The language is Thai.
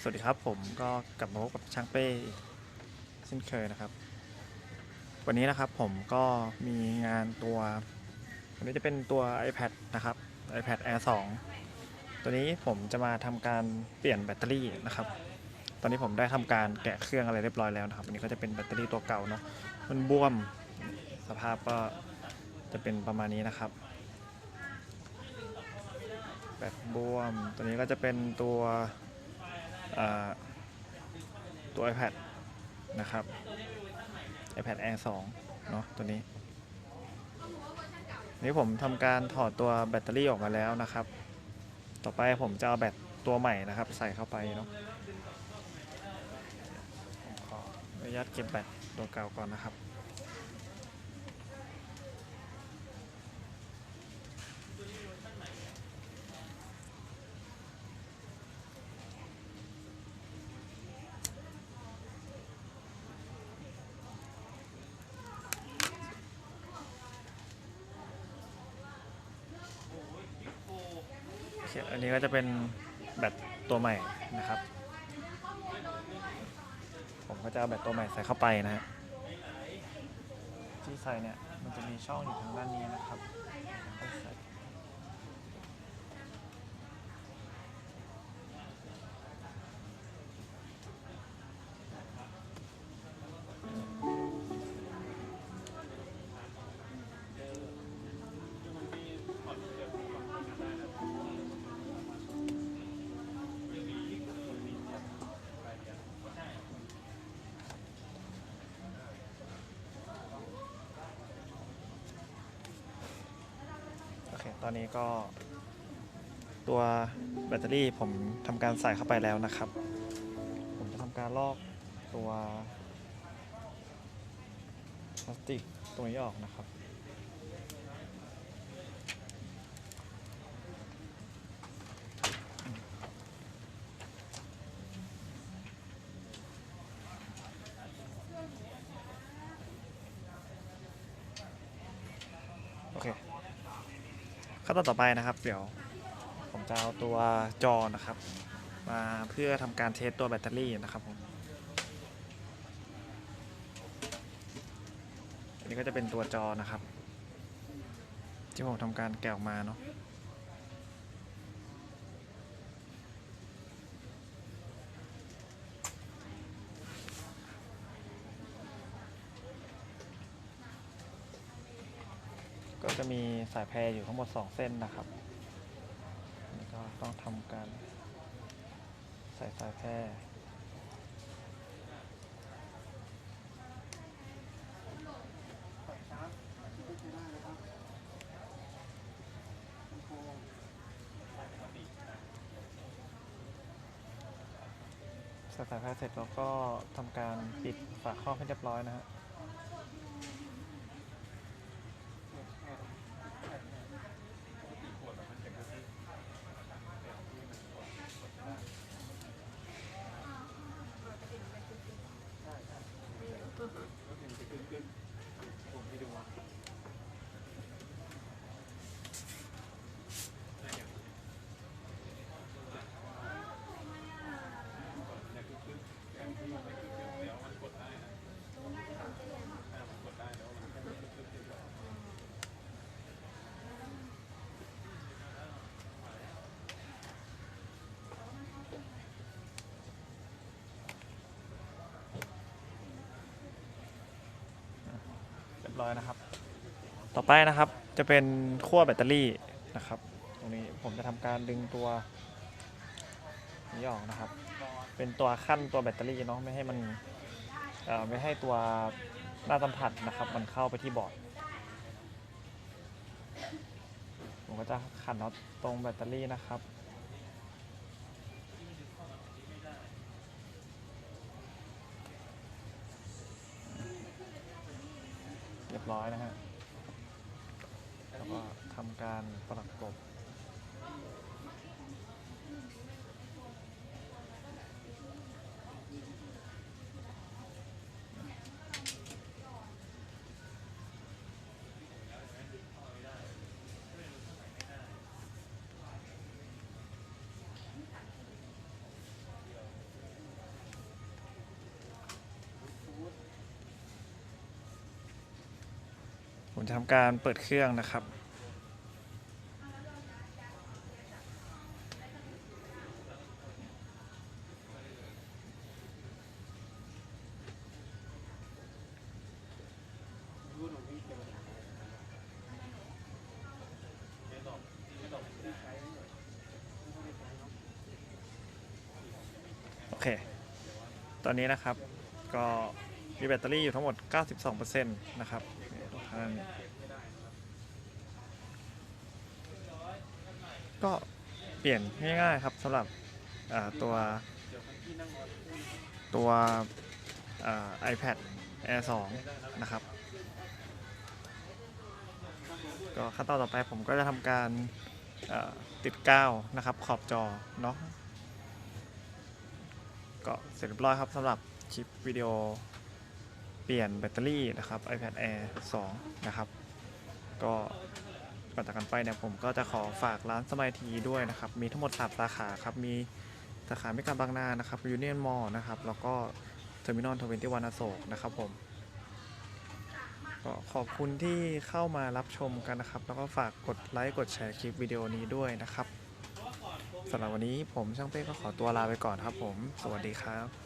สวัสดีครับผมก็กลับมาพบกับช่างเป้เช่นเคยนะครับ วันนี้นะครับผมก็มีงานตัววันนี้จะเป็นตัว iPad นะครับ iPad Air 2 ตัวนี้ผมจะมาทำการเปลี่ยนแบตเตอรี่นะครับ ตอนนี้ผมได้ทำการแกะเครื่องอะไรเรียบร้อยแล้วนะครับอันนี้ก็จะเป็นแบตเตอรี่ตัวเก่าเนาะมันบวมสภาพก็จะเป็นประมาณนี้นะครับแบตบวม ตัวนี้ก็จะเป็นตัว ตัว iPad นะครับ iPad Air 2 เนาะตัวนี้ นี่ผมทำการถอดตัวแบตเตอรี่ออกมาแล้วนะครับ ต่อไปผมจะเอาแบตตัวใหม่นะครับ ใส่เข้าไปเนาะขออนุญาตเก็บแบตตัวเก่าก่อนนะครับ อันนี้ก็จะเป็นแบตตัวใหม่นะครับ ผมก็จะเอาแบตตัวใหม่ใส่เข้าไปนะฮะที่ใส่เนี่ยมันจะมีช่องอยู่ทางด้านนี้นะครับ ตอนนี้ก็ ตัวแบตเตอรี่ผมทำการใส่เข้าไปแล้วนะครับ ผมจะทำการลอกตัวพลาสติกตรงนี้ออกนะครับ ขั้นตอนต่อไปนะครับเดี๋ยวผมจะเอาตัวจอนะครับ มาเพื่อทำการเทสตัวแบตเตอรี่นะครับผมอันนี้ก็จะเป็นตัวจอนะครับ ที่ผมทำการแกะออกมาเนาะ ก็จะมีสายแพรอยู่ทั้งหมด 2 เส้นนะครับนี่ก็ต้องทำการใส่สายแพรใส่สายแพรเสร็จแล้วก็ทำการปิดฝาครอบให้เรียบร้อยนะฮะ เรีย บร้อยนะครับ ต่อไปนะครับจะเป็นขั้วแบตเตอรี่นะครับ ตรงนี้ผมจะทำการดึงตัวนี้ออกนะครับ เป็นตัวขั้นตัวแบตเตอรี่เนาะไม่ให้มันเอ่อไม่ให้ตัวหน้าสัมผัสนะครับ มันเข้าไปที่บอร์ด ผมก็จะขันน็อตตรงแบตเตอรี่นะครับ บร้อยนะฮะแล้วก็ทำการประกบ จะทำการเปิดเครื่องนะครับ โอเค ตอนนี้นะครับก็มีแบตเตอรี่อยู่ทั้งหมด 92%นะครับ นี่นก็เปลี่ยนง่ายๆครับสำหรับตัวตัว iPad Air 2 นะครับ ก็ขั้นตอนต่อไปผมก็จะทำการติดกาวนะครับ ขอบจอเนาะก็เสร็จเรียบร้อยครับสำหรับคลิปวิดีโอ เปลี่ยนแบตเตอรี่นะครับ iPad Air 2 นะครับ ก็ก่อนจากกันไปเนี่ยผมก็จะขอฝากร้านสมัยทีด้วยนะครับ มีทั้งหมด3สาขาครับ มีสาขาไม่กาบางนานะครับยูเนียนมอลนะครับ แล้วก็เทอร์มินอลทเวนตี้วันอโศกนะครับผมก็ขอบคุณที่เข้ามารับชมกันนะครับ แล้วก็ฝากกดไลค์กดแชร์คลิปวิดีโอนี้ด้วยนะครับสำหรับวันนี้ผมช่างเป้ก็ขอตัวลาไปก่อนครับผม สวัสดีครับ